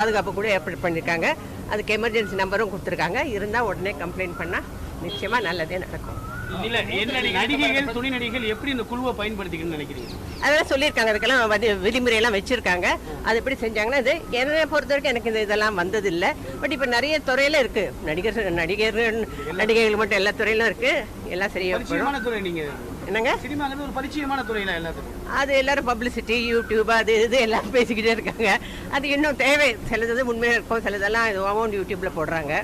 பாதுகாப்பு கூட ஏற்பாடு பண்ணியிருக்காங்க. அதுக்கு எமர்ஜென்சி நம்பரும் கொடுத்துருக்காங்க. இருந்தால் உடனே கம்ப்ளைண்ட் பண்ணால் நிச்சயமாக நல்லதே நடக்கும். இல்ல என்ன நடிகைகள் துணை நடிகைகள் எப்படி இந்த குழுவை பயன்படுத்திக்கணும்னு நினைக்கிறீங்க? அதெல்லாம் சொல்லியிருக்காங்க அதுக்கெல்லாம் வந்து விதிமுறையெல்லாம் வச்சுருக்காங்க. அது எப்படி செஞ்சாங்கன்னா இது என்னை பொறுத்த வரைக்கும் எனக்கு இந்த இதெல்லாம் வந்ததில்லை. பட் இப்போ நிறைய துறையில இருக்குது நடிகர் நடிகர்கள் நடிகைகள் மட்டும் எல்லா துறையிலும் இருக்குது எல்லாம் பரிச்சயமான துறை நீங்க என்னங்க? சினிமாங்கிறது ஒரு பரிச்சயமான துறையில எல்லாத்துக்கும் அது எல்லாரும் பப்ளிசிட்டி யூடியூப் அது இது எல்லாம் பேசிக்கிட்டே இருக்காங்க. அது இன்னும் தேவை. சிலது உண்மையாக இருக்கும் சிலதெல்லாம் அமௌண்ட் யூடியூப்ல போடுறாங்க.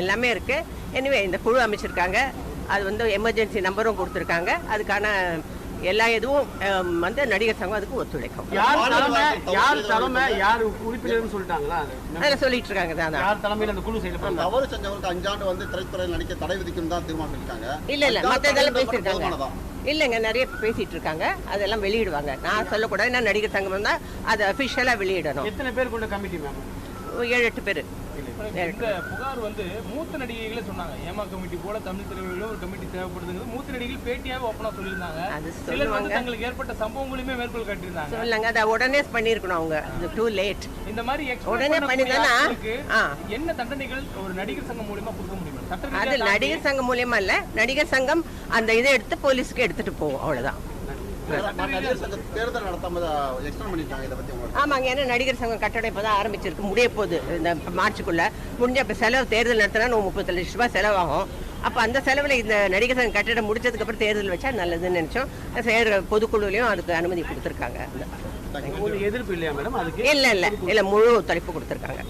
எல்லாமே இருக்கு. எனிவே இந்த குழு அமைச்சிருக்காங்க. அது வந்து எமர்ஜென்சி நம்பரும் கொடுத்துருக்காங்க. அதுக்கான எல்லா இதுவும் வந்து நடிகர் சங்கம் அதுக்கு ஒத்துழைக்கும். யார் தலைமை யார் தலைமை யார் உறுப்பினர்னு சொல்லிட்டாங்களா? அதில் சொல்லிட்டு இருக்காங்க தான் யார் தலைமையில் அந்த குழு செயல்படுறாங்க தவறு செஞ்சவங்களுக்கு அஞ்சாண்டு வந்து திரைத்துறையில் நடிக்க தடை விதிக்கும் தான் தீர்மானம் இல்ல இல்ல மற்ற இதெல்லாம் பேசியிருக்காங்க? இல்லைங்க நிறைய பேசிட்டு இருக்காங்க அதெல்லாம் வெளியிடுவாங்க. நான் சொல்லக்கூடாது ஏன்னா நடிகர் சங்கம் தான் அதை அஃபிஷியலாக வெளியிடணும். எத்தனை பேர் கொண்ட கமிட்டி மேம் ஏழு எட்டு பேர் இந்த புகார் வந்து மூத்த நடிகைகளே சொன்னாங்க. ஏமா கமிட்டி போல தமிழ் திரையுலகில் ஒரு கமிட்டி தேவைப்படுதுங்கிறது மூத்த நடிகைகள் பேட்டியாவே ஓப்பனா சொல்லியிருந்தாங்க. அது வந்து சொல்லுவாங்க. தங்களுக்கு ஏற்பட்ட சம்பவங்களையுமே மேற்கோள் காட்டியிருந்தாங்க. சொல்லுங்க அதை உடனே பண்ணியிருக்கணும் அவங்க. டூ லேட் இந்த மாதிரி உடனே ஆ. என்ன தண்டனைகள் ஒரு நடிகர் சங்கம் மூலியமா கொடுக்க முடியும்? அது நடிகர் சங்கம் மூலியமா இல்ல. நடிகர் சங்கம் அந்த இதை எடுத்து போலீஸ்க்கு எடுத்துட்டு போகும் அவ்வளவுதான். தேர்தல் நடத்தாம எக்ஸ்டெண்ட் பண்ணிருக்காங்க இதை பத்தி உங்களுக்கு ஆமாங்க ஏன்னா நடிகர் சங்கம் கட்டடம் இப்பதான் ஆரம்பிச்சிருக்கு. முடிய போகுது இந்த மார்ச்சுக்குள்ள. முடிஞ்ச இப்ப செலவு தேர்தல் நடத்தினா முப்பத்தி லட்ச ரூபாய் செலவாகும். அப்ப அந்த செலவுல இந்த நடிகர் சங்கம் கட்டடம் முடிச்சதுக்கு அப்புறம் தேர்தல் வச்சா நல்லதுன்னு நினைச்சோம். செய்யற பொதுக்குழுலையும் அதுக்கு அனுமதி கொடுத்துருக்காங்க. எதிர்ப்பு இல்லையா மேடம்? அதுக்கு இல்ல இல்ல. இல்ல முழு ஒத்துழைப்பு கொடுத்துருக்காங்க.